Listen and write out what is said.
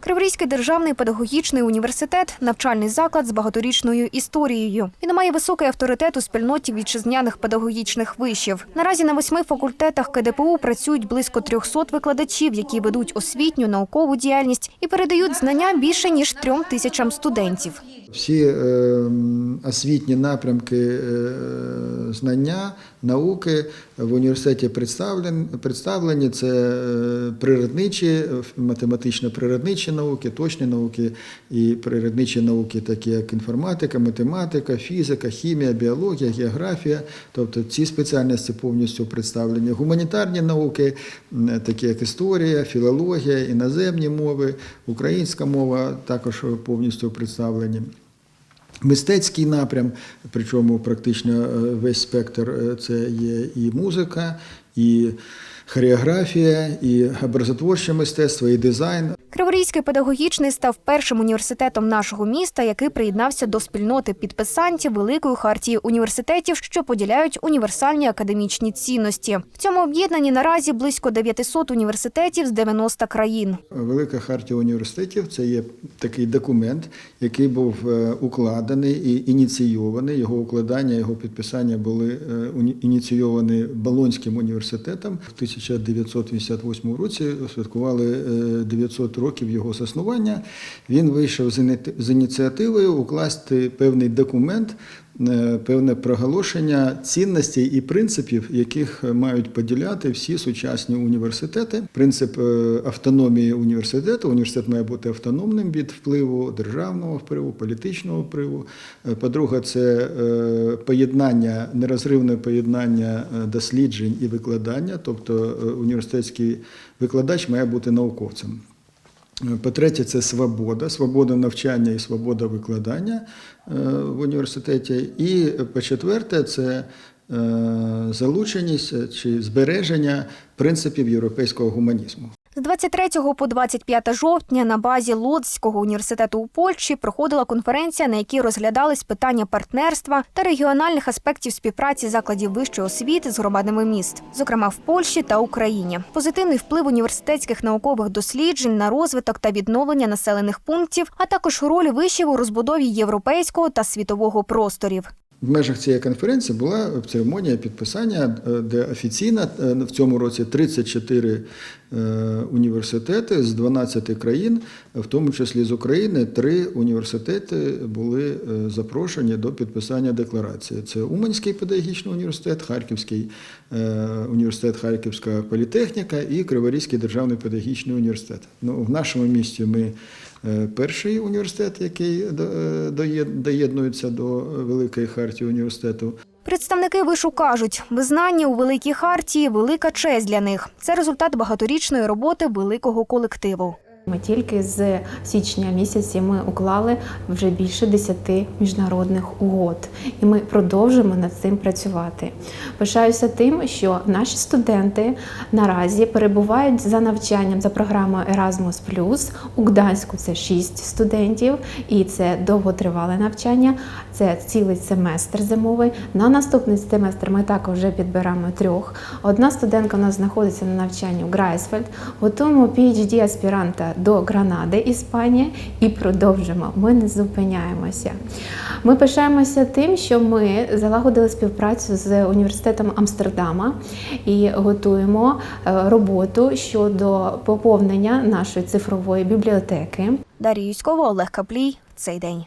Криворізький державний педагогічний університет навчальний заклад з багаторічною історією. Він має високий авторитет у спільноті вітчизняних педагогічних вишів. Наразі на восьми факультетах КДПУ працюють близько 300 викладачів, які ведуть освітню наукову діяльність і передають знання більше ніж трьом тисячам студентів. Всі е, освітні напрямки е, знання, науки в університеті представлені. представлені. Це е, природничі, математично-природничі науки, точні науки і природничі науки, такі як інформатика, математика, фізика, хімія, біологія, географія. Тобто ці спеціальності повністю представлені. Гуманітарні науки, такі як історія, філологія, іноземні мови, українська мова також повністю представлені. Мистецький напрям, причому практично е, весь спектр е, це є і музика, і хореографія, і образотворче мистецтво, і дизайн. Криворізький педагогічний став першим університетом нашого міста, який приєднався до спільноти підписантів Великої хартії університетів, що поділяють універсальні академічні цінності. В цьому об'єднанні наразі близько 900 університетів з 90 країн. Велика хартія університетів це є такий документ, який був е, укладений і ініційований. Його укладання, його підписання були е, ініційовані Болонським університетом. В 1988 році святкували е, 900 років його заснування. Він вийшов з ініціативою укласти певний документ. Е, Певне проголошення цінностей і принципів, яких мають поділяти всі сучасні університети. Принцип е, автономії університету. Університет має бути автономним від впливу державного впливу, політичного впливу. Е, По-друге, це поєднання, нерозривне поєднання досліджень і викладання, тобто університетський викладач має бути науковцем. По-третє, це свобода, свобода навчання і свобода викладання е, в університеті. І по-четверте, це е, залученість чи збереження принципів європейського гуманізму. З 23 по 25 жовтня на базі Лодзького університету у Польщі проходила конференція, на якій розглядались питання партнерства та регіональних аспектів співпраці закладів вищої освіти з громадами міст, зокрема в Польщі та Україні. Позитивний вплив університетських наукових досліджень на розвиток та відновлення населених пунктів, а також роль вишів у розбудові європейського та світового просторів. В межах цієї конференції була церемонія підписання, е, де офіційно е, в цьому році 34 е, університети з 12 країн, в тому числі з України, три університети були е, запрошені до підписання декларації. Це Уманський педагогічний університет, Харківський е, університет Харківська політехніка і Криворізький державний педагогічний університет. Ну, в нашому місті ми е, перший університет, який до- е, доєднується до Великої хартії університету. Представники вишу кажуть, визнання у великій хартії велика честь для них. Це результат багаторічної роботи великого колективу. Ми тільки з січня місяці ми уклали вже більше 10 міжнародних угод, і ми продовжуємо над цим працювати. Пишаюся тим, що наші студенти наразі перебувають за навчанням за програмою Erasmus+. У Гданську це 6 студентів, і це довготривале навчання. Це цілий семестр зимовий. На наступний семестр ми також вже підбираємо трьох. Одна студентка у нас знаходиться на навчанні у Грайсфельд. Готуємо PhD аспіранта до Гранади, Іспанія, і продовжимо. Ми не зупиняємося. Ми пишаємося тим, що ми залагодили співпрацю з університетом Амстердама і готуємо е, роботу щодо поповнення нашої цифрової бібліотеки. Дар'я Юськова, Олег Каплій. Цей день.